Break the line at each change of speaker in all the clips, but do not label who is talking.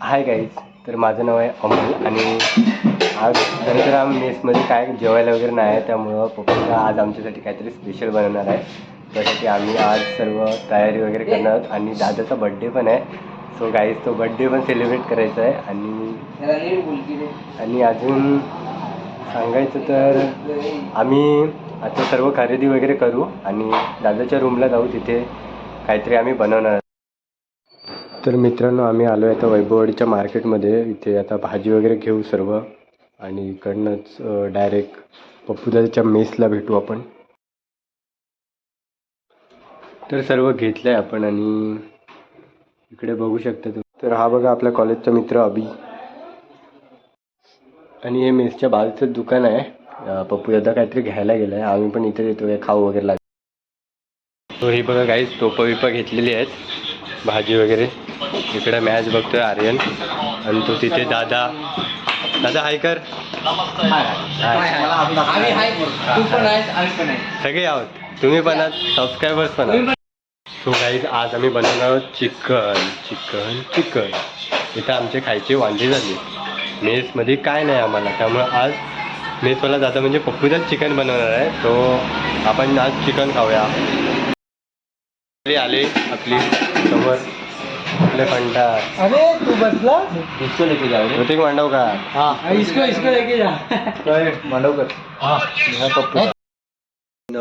Hi guys तर माझं नाव आहे अमोल आणि आज खरं तर आम्ही मेसमध्ये काय जेवायला वगैरे नाही आहे त्यामुळं पप्पाला आज आमच्यासाठी काहीतरी स्पेशल बनवणार आहे. त्यासाठी आम्ही आज सर्व तयारी वगैरे करणार आहोत आणि दादाचा बड्डे पण आहे. सो गाईज तो बड्डे पण सेलिब्रेट करायचा आहे आणि आणि अजून सांगायचं तर आम्ही आता सर्व खरेदी वगैरे करू आणि दादाच्या रूमला जाऊ तिथे काहीतरी आम्ही बनवणार. तर मित्रांनो आम्ही आलो आहे आता वैभववाडीच्या मार्केटमध्ये. इथे आता भाजी वगैरे घेऊ सर्व आणि इकडनंच डायरेक्ट पप्पूदाच्या मेसला भेटू आपण. तर सर्व घेतलं आहे आपण आणि इकडे बघू शकता तुम्ही. तर हा बघा आपल्या कॉलेजचा मित्र अभि. आणि हे मेसच्या बाजूचं दुकान आहे. पप्पू दादा काहीतरी घ्यायला गेला आहे आम्ही पण इथे येतो. खाऊ वगैरे लागतो हे बघा काहीच टोपं विपं घेतलेली आहेत. भाजी वगैरे. इकडे मॅच बघतोय आर्यन. आणि तो तिथे दादा. दादा हाय कर. सगळे आहोत. तुम्ही पण आहात? सबस्क्रायबर्स पण आहात? सो गाईज आज आम्ही बनवणार आहोत चिकन. Chicken chicken. इथं आमचे खायचे वांदे झाले. मेसमध्ये काय नाही आम्हाला. त्यामुळं आज मेसवाला दादा म्हणजे पप्पूचाच चिकन बनवणार आहे. तो आपण आज चिकन खाऊया. आले आपली समोर. फंटा
अरे तू बसला?
इसको लेके जाओ प्रत्येक मांडव का
हाँ. इसको इसको लेके जा.
मांडवकर?
हाँ.
पप्पू.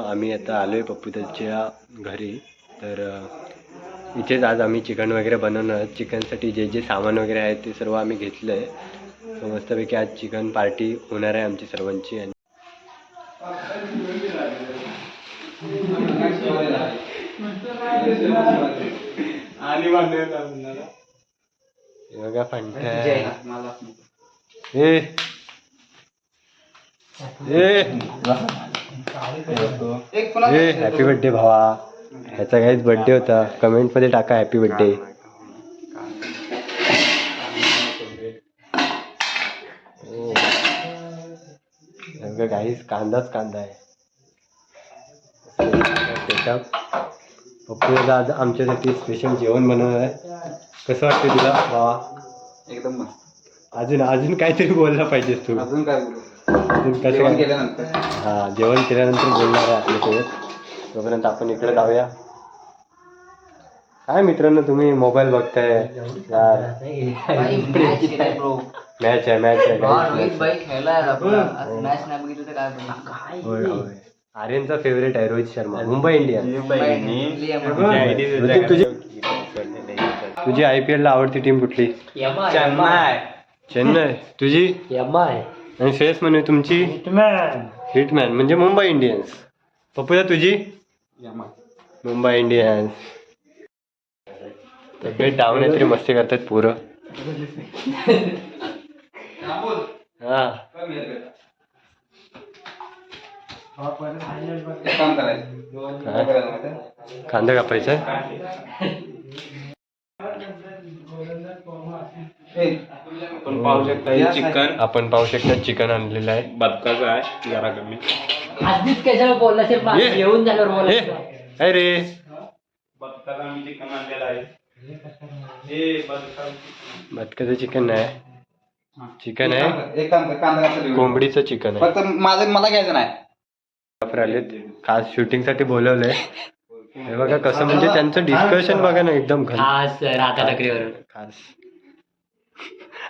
आम्ही आता आलोय पप्पूच्या घरी. तर इथेच आज आम्ही चिकन वगैरे बनवणार. चिकनसाठी जे जे सामान वगैरे आहे ते सर्व आम्ही घेतलं आहे तर मस्तपैकी आज चिकन पार्टी होणार आहे आमची सर्वांची आणि हे बघा फंटा ए. ए. ए हॅपी बर्थडे भावा. ह्याचा काहीच बर्थडे होता. कमेंटमध्ये टाका हॅपी बर्थडे काहीच कांदाच कांदा आहे. सेटअप पप्पू दादा आज आमच्यासाठी स्पेशल जेवण बनवणार आहे. कसं वाटतं तुला? भावा
एकदम मस्त.
अजून अजून काहीतरी बोलला पाहिजेस तू
अजून काय बोलू?
अजून कसं
जेवण
काय?
केल्यानंतर.
हा जेवण केल्यानंतर बोलणार आहे आपल्यासोबत. तोपर्यंत आपण इकडे जाऊया. काय मित्रांनो तुम्ही मोबाईल बघताय? यार. मॅच आहे मॅच आहे. guys, match आहे. होय होय आर्यनचा फेवरेट आहे रोहित शर्मा. मुंबई इंडियन्स. ऋतिक, तुझी तुझी आय पी ला आवडती टीम कुठली? चेन्नई. तुझी? आणि श्रेयस म्हणून तुमची? हिटमॅन. म्हणजे मुंबई इंडियन्स. पप्पूला तुझी? मुंबई इंडियन्स. तब्येत डाऊन आहे तरी मस्ती करतात पोरं. हा.
काम करायचं आहे?
कांदा कापायचा? आहे
आपण पाहू शकता हे चिकन.
आपण पाहू शकता चिकन आणलेलं आहे.
बदकाचं आहे जरा कमी.
आधीच कशाला बोलला
ये.
येऊन झाल्यावर
ए,
बोलायचं
काय रे?
बदकाचं आम्ही चिकन आणलेलं आहे. हे बदका
बदकाचं चिकन नाही. चिकन आहे.
कर, एक काम कर कांदा कापता देऊ.
कोंबडीचं चिकन आहे.
फक्त माझं मला घ्यायचं नाही.
फोटोग्राफर आलेत. खास शूटिंगसाठी बोलवलंय. हे बघा कसं म्हणजे त्यांचं डिस्कशन बघा ना एकदम घन
खास राधा नगरीवरून
खास.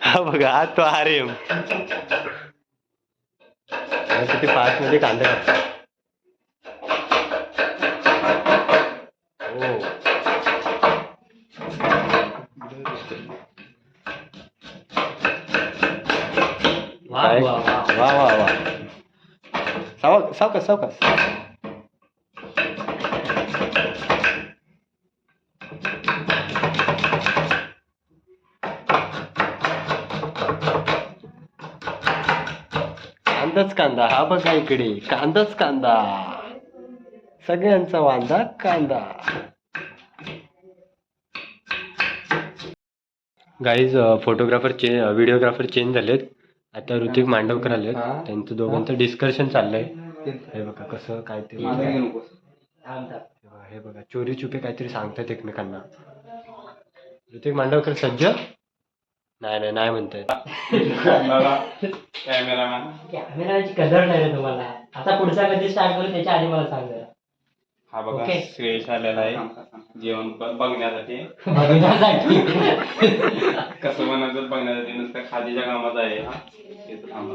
हा बघा हा तो आर्यम. किती फास्टमध्ये कांदा हो.
वा
काय-
वा. वा
वा वा. वा साव सावकाश सावकाश कांदाच कांदा हा बघा इकडे. कांदाच कांदा. सगळ्यांचा वांदा कांदा. गाईज फोटोग्राफर चे व्हिडिओग्राफर चेंज झालेत. आता ऋतिक मांडवकर आलेत.
हा.
त्यांचं दोघांचं डिस्कशन चाललंय. हे बघा कसं काय ते हे बघा, हे बघा चोरी चुपे काहीतरी सांगतात एकमेकांना. ऋतिक मांडवकर सज्ज? नाही नाही नाही म्हणताय
कॅमेराची कदर नाही रे तुम्हाला. आता पुढचा कधी स्टार्ट करू त्याच्या आधी मला सांग.
हा बघा
ओके.
श्रेयश आलेला आहे. जेवण ब- बघण्यासाठी.
बघण्यासाठी.
कसं बनायचं बघण्यासाठी नुसतं खादीच्या कामाचा आहे. हा थांबा.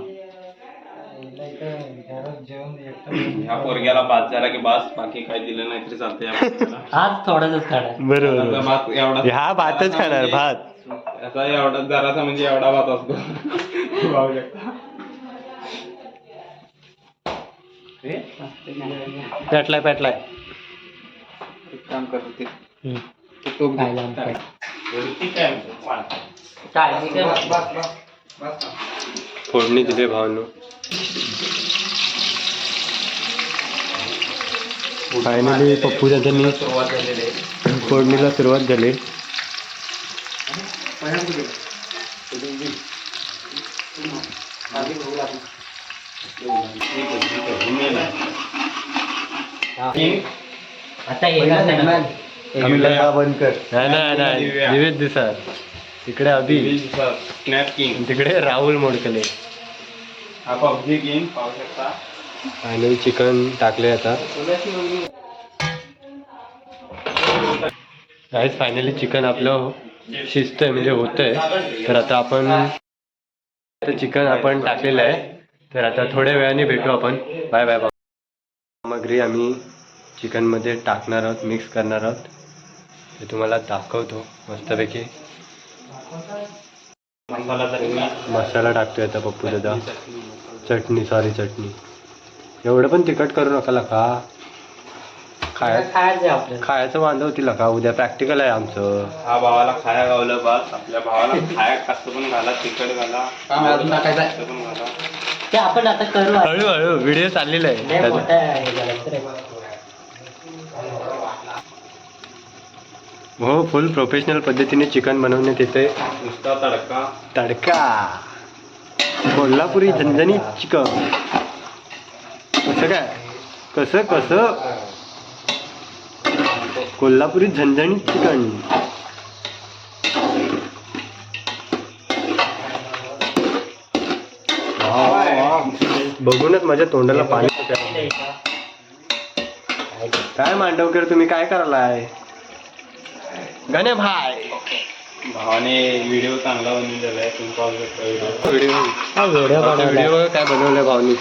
ह्या पोरग्याला भात झाला की बास बाकी काय दिलं नाही तरी चालतंय. या पोरग्याला.
आज थोडाच काढा
आता
बरोबर
भात एवढा
हा भातच खाणार भात.
याचा एवढा जरासा म्हणजे एवढा भात असतो. पाहू शकता?
पेटलाय पेटलाय.
काम करतो ते
हम्म.
ते टोप दे.
काय लांब काय.
ठीक आहे वाढ.
काय मी काय?
बस बस बस बस. ना.
फोडणी दिले भावनो. फायनली पप्पू दादांनी
सुरुवात झालेली आहे.
फोडणीला सुरुवात झाली.
पहिल्यांदा
बंद कर. नाही नाही नाही. दिवेश तिकडे अभि
स्नॅप किंग
तिकडे राहुल मोडकले.
हा पबजी किंग पाहू शकता.
फायनली चिकन टाकले आता. गाईज फायनली चिकन आपलं शिजतंय म्हणजे होतंय. तर आता आपण आता चिकन आपण टाकलेलं आहे. तर आता थोड्या वेळाने भेटू आपण. बाय बाय बाय सामग्री आम्ही चिकनमध्ये टाकणार आहोत मिक्स करणार आहोत. ते तुम्हाला दाखवतो मस्तपैकी.
मसाला
टाकतोय आता पप्पू दादा. चटणी सॉरी चटणी. एवढं पण तिखट करू नका का खाय
खायचं आपल्याला.
खायचं बांधव तिला का उद्या प्रॅक्टिकल आहे आमचं.
हा भावाला खाया गावलं बस. आपल्या भावाला खाया कसं पण घाला तिखट घाला. पण
ते आपण आता करू.
हळूहळू व्हिडिओ चाललेला आहे
लय
त्याचा.
मोठा आहे झालं तर.
हो फुल प्रोफेशनल पद्धतीने चिकन बनवण्यात येते
नुसता तडका.
तडका. कोल्हापुरी झणझणीत चिकन कसं काय? कसं कसं? कोल्हापुरी झणझणीत चिकन. बघूनच माझ्या तोंडाला पाणी. काय मांडवकर तुम्ही काय करायलाय? गणे भाई
भावाने व्हिडिओ चांगला तुम्ही पाहू शकता व्हिडिओ.
व्हिडिओ. काय बनवलं भावनी?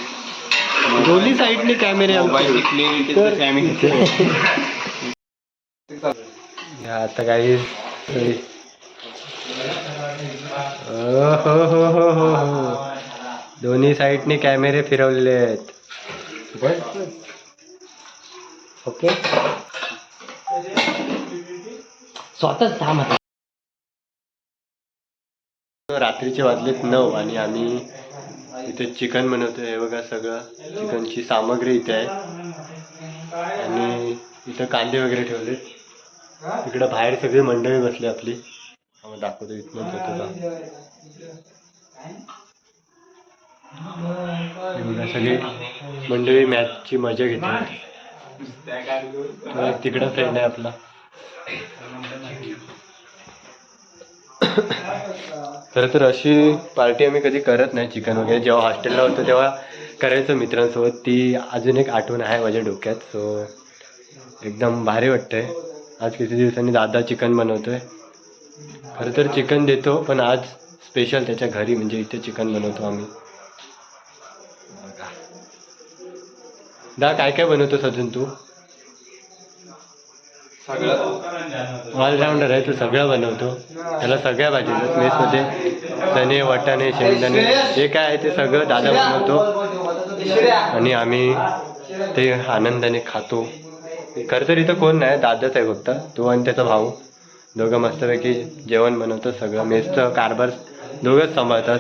दोन्ही साईडने कॅमेरे. आता काही हो? हो. हो हो हो हो दोन्ही साईडने कॅमेरे फिरवलेले आहेत.
ओके. स्वतःच थांब आता
रात्रीचे वाजलेत नऊ आणि आम्ही इथे चिकन बनवतोय. हे बघा सगळं. चिकनची सामग्री इथे आहे. आणि इथं कांदे वगैरे ठेवलेत. इकडं बाहेर सगळी मंडळी बसली आपली. आम्हाला दाखवतो इथनं तुला. सगळी मंडळी मॅचची मजा घेते तिकडं फ्रेंड आहे आपला. खरं तर अशी पार्टी आम्ही कधी करत नाही चिकन वगैरे. जेव्हा हॉस्टेलला होतो तेव्हा करायचो मित्रांसोबत. ती अजून एक आठवण आहे माझ्या डोक्यात. सो एकदम भारी वाटतंय. आज किती दिवसांनी दादा चिकन बनवतोय. खरं तर चिकन देतो पण आज स्पेशल त्याच्या घरी म्हणजे इथे चिकन बनवतो आम्ही. दा काय काय बनवतोस अजून तू?
सगळं
ऑलराऊंडर आहे तो सगळं बनवतो. त्याला सगळ्या भाजी मेसमध्ये चणे वाटाणे शेंगदाणे जे काय आहे ते सगळं दादा बनवतो. आणि आम्ही ते आनंदाने खातो. खरं तर इथं कोण नाही दादाच आहे फक्त. तो आणि त्याचा भाऊ. दोघं मस्तपैकी जेवण बनवतो सगळं. मेसचं कारभार दोघंच सांभाळतात.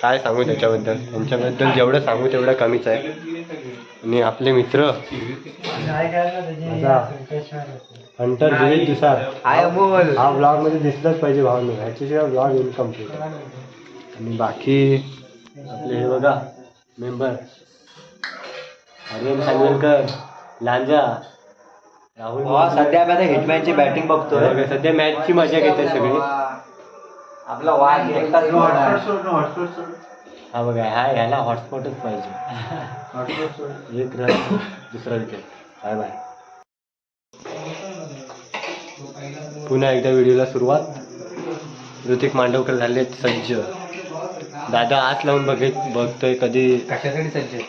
काय सांगू त्याच्याबद्दल? त्यांच्याबद्दल जेवढं सांगू तेवढं कमीच आहे. आणि आपले मित्र हंटर दिलीप दुसार. हा ब्लॉगमध्ये दिसलाच पाहिजे भावनो. ह्याच्याशिवाय ब्लॉग इनकम्प्लीट आणि बाकी आपले हे बघा मेंबर आर्यन खानवेलकर लांजा राहुल
सध्या आम्ही आता हिटमॅनची बॅटिंग बघतोय.
बघा, सध्या मॅचची मजा घेते सगळे. आपला वाघ एकटाच हा बघा हा ह्याला हॉटस्पॉटच पाहिजे. एक रन दुसरा विकेट बाय बाय. पुन्हा एकदा व्हिडिओला सुरुवात. ऋतिक मांडवकर झाले सज्ज. दादा आत लावून बघेत बघतोय कधी
कशासाठी सज्ज?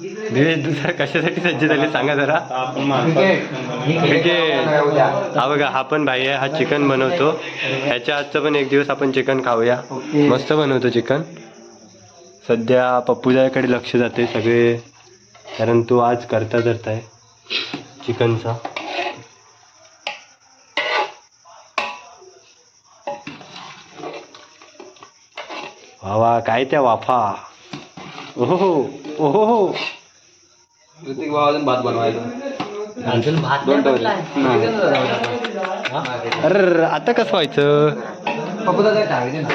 दिवेश दुसरा कशासाठी सज्ज झाले सांगा जरा. क्रिकेट हा बघा हा पण भाई आहे हा चिकन बनवतो. ह्याच्या आजचं पण एक दिवस आपण चिकन खाऊया. मस्त बनवतो चिकन. सध्या पप्पूजाकडे लक्ष जाते सगळे कारण तो आज करता धरता आहे चिकनचा. वा वा काय त्या वाफा. ओहो ओहो.
ऋतिक बाबा अजून भात बनवायचा.
अजून भात.
अरे आता कसं व्हायचं?
पप्पू दादा टाकायचे ना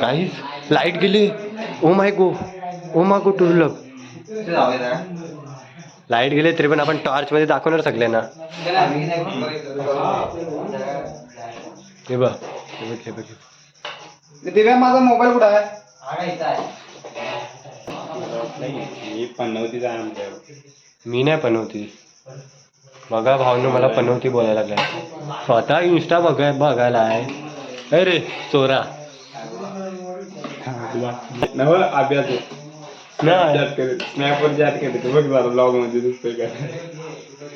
काहीच. लाइट गेली. Oh my go. ओ मा गो
जरा.
लाइट गेले तरी पण आपण टॉर्च मध्ये दाखवणार सगळ्यांना.
नाही
हे बघ. हे बघ हे बघ.
दिव्या माझा मोबाईल कुठं आहे.
ही पन्नवतीच आहे आमच्याकडे
मी नाही पनवती बघा भावनं मला पनवती बोलायला लागलाय. स्वतः इन्स्टा बघाय बघायला आहे अरे चोरा.
नव अभ्यास
नाही.
स्नॅपवर जात केले ते बघ जरा ब्लॉगमध्ये दिसतोय का?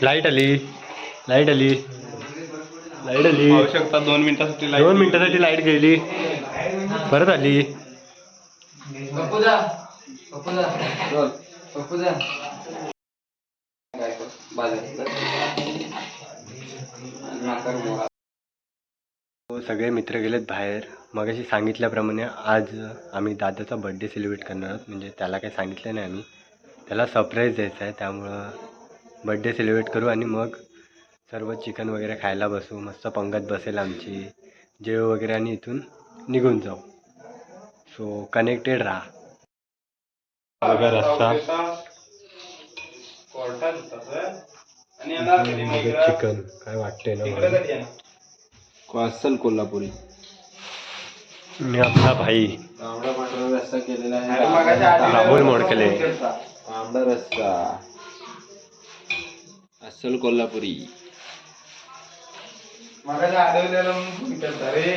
लाइट आली. लाइट आली. लाइट आली.
पाहू शकता दोन मिनिटासाठी
दोन मिनिटासाठी लाइट गेली. परत आली.
पप्पूदा बोल. पप्पूदा मोरा.
हो, सगळे मित्र गेलेत बाहेर. मग अशी सांगितल्याप्रमाणे आज आम्ही दादाचा बड्डे सेलिब्रेट करणार आहोत. म्हणजे त्याला काही सांगितलं नाही आम्ही. त्याला सरप्राईज द्यायचं आहे. त्यामुळं बड्डे सेलिब्रेट करू आणि मग सर्व चिकन वगैरे खायला बसू. मस्त पंगत बसेल आमची. जेव वगैरे आणि इथून निघून जाऊ. सो कनेक्टेड राहा. बघा
इकडं?
चिकन. काय वाटतंय ना
कोल्हापुरी.
मी आपला भाई.
तांबडा पांढरा रस्सा केलेला
आधी
राहुल मोडकले.
तांबडा रस्सा अस्सल कोल्हापुरी.
मगाशी आठवलेलं म्हणून फोन केलता रे.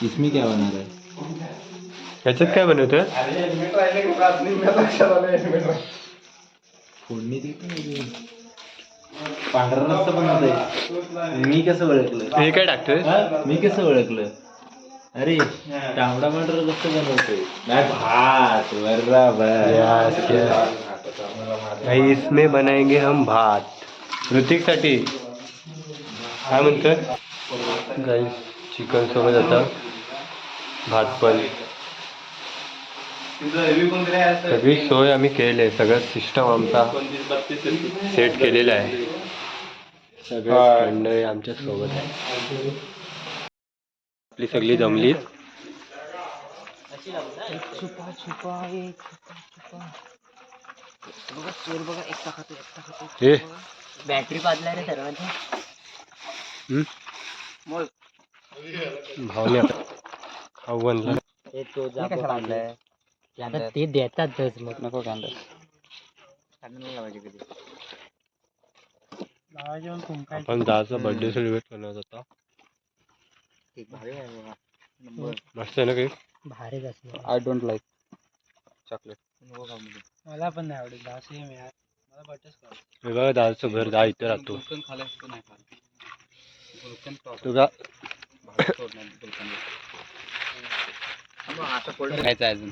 हो इसमें क्या बना रहे? हो
ह्याच्यात काय बनवतोय?
नाही
फोडणी पांढरा रस्सा बनवत मी कसं ओळखलं?
हे काय टाकतोय
मी कसं ओळखलं? अरे तांबडा पांढरा रस्सा बनवतोय. नाही भात बरोबर.
Yes, yes. भाई इसमें बनाएंगे हम भात. ऋतिकसाठी काय म्हणतोय? गाईस चिकन सोबत आता. भात पण? सगळी सोय आम्ही केली आहे सगळं सिस्टम आमचा. सेट केलेला आहे सगळे
हा.
मंडळी आमच्यासोबत आहे आपली सगळी जमली हे
बॅटरी पाजलाय रे सर्वांची
हम्म? भावने आव्हानला
हे तो आता ते देतातच मग. नको कांदा.
आपण दादाचा बर्थडे सेलिब्रेट करणार होता मस्त आहे ना काही?
भारीच असणार.
आय डोंट लाईक चॉकलेट
मला पण नाही आवडत. दहा सेम यार मला बटच
हे बघा दादाचं घर दहा इथे राहतो.
गुलकंद नाही गुलकंद.
तुझा
भात सोडणार गुलकंद. खायचं आहे अजून.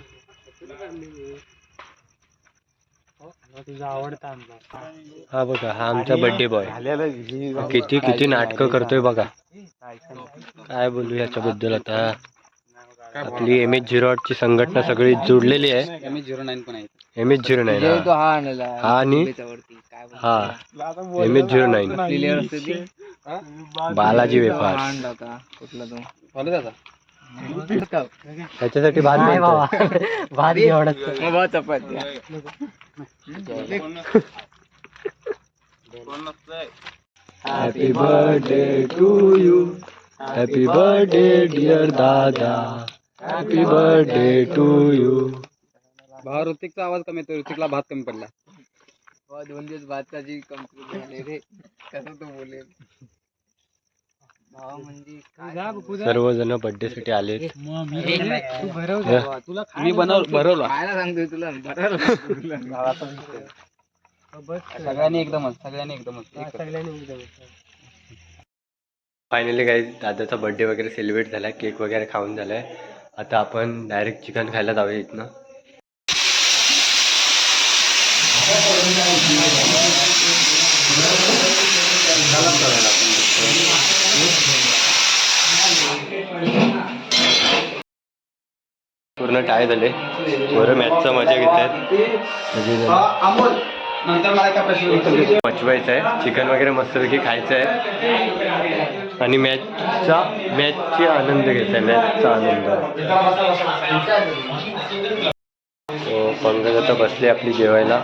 तुझा आवडता आमचा.
हा बघा हा आमचा बर्थडे बॉय किती किती नाटकं करतोय बघा. काय बोलू याच्याबद्दल आता? आपली एम एच झिरो ची संघटना सगळी जुडलेली आहे.
एम झिरो नाईन पण आहे.
एम एच झिरो नाईन हा. आणि? हा. M H zero nine Balaji वेपार
कुठला तो?
त्याच्यासाठी भात
नाही. बाबा. भात एवढंच
चपाती
happy birthday to you happy birthday dear dada happy birthday to you
भावा ऋतिकचा आवाज कमी येतो ऋतिकला भात कमी पडला.
दोन दिवस बाद काची कंप्लीट झाले रे. कसं तो बोलेल?
सर्वजण बर्थडे साठी आले
मी बनव भरवला
खायला सांगतोय तुला.
सगळ्यांनी एकदमच सगळ्यांनी एकदमच
फायनली काही दादाचा बर्थडे वगैरे सेलिब्रेट झाला केक वगैरे खाऊन झालाय. आता आपण डायरेक्ट चिकन खायला जाऊया इथनं. पूर्ण टाय झाले. बरं मॅचचा मजा घेत आहेत पचवायचं आहे. चिकन वगैरे मस्तपैकी खायचं आहे. आणि मॅचचा मॅचची आनंद घ्यायचा आहे. मॅचचा आनंद. तो पंकज आता बसले आपली जेवायला.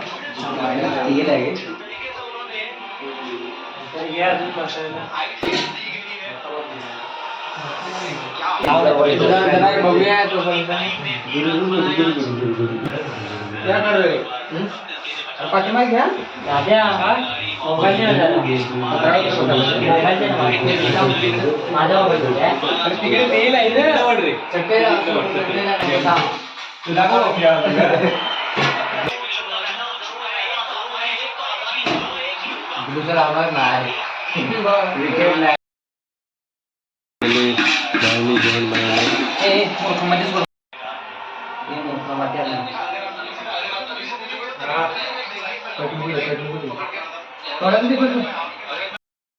पाठीमागे घ्या
माझा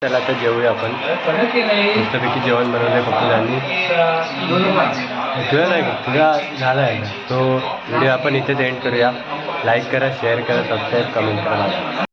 चला आता जेवूया आपण. मस्तपैकी जेवण बनवलंय पप्पूजांनी तुला नाही का? तुला झाला आहे का तो व्हिडिओ आपण इथेच एंड करूया. लाईक करा शेअर करा सबस्क्राईब कमेंट करा.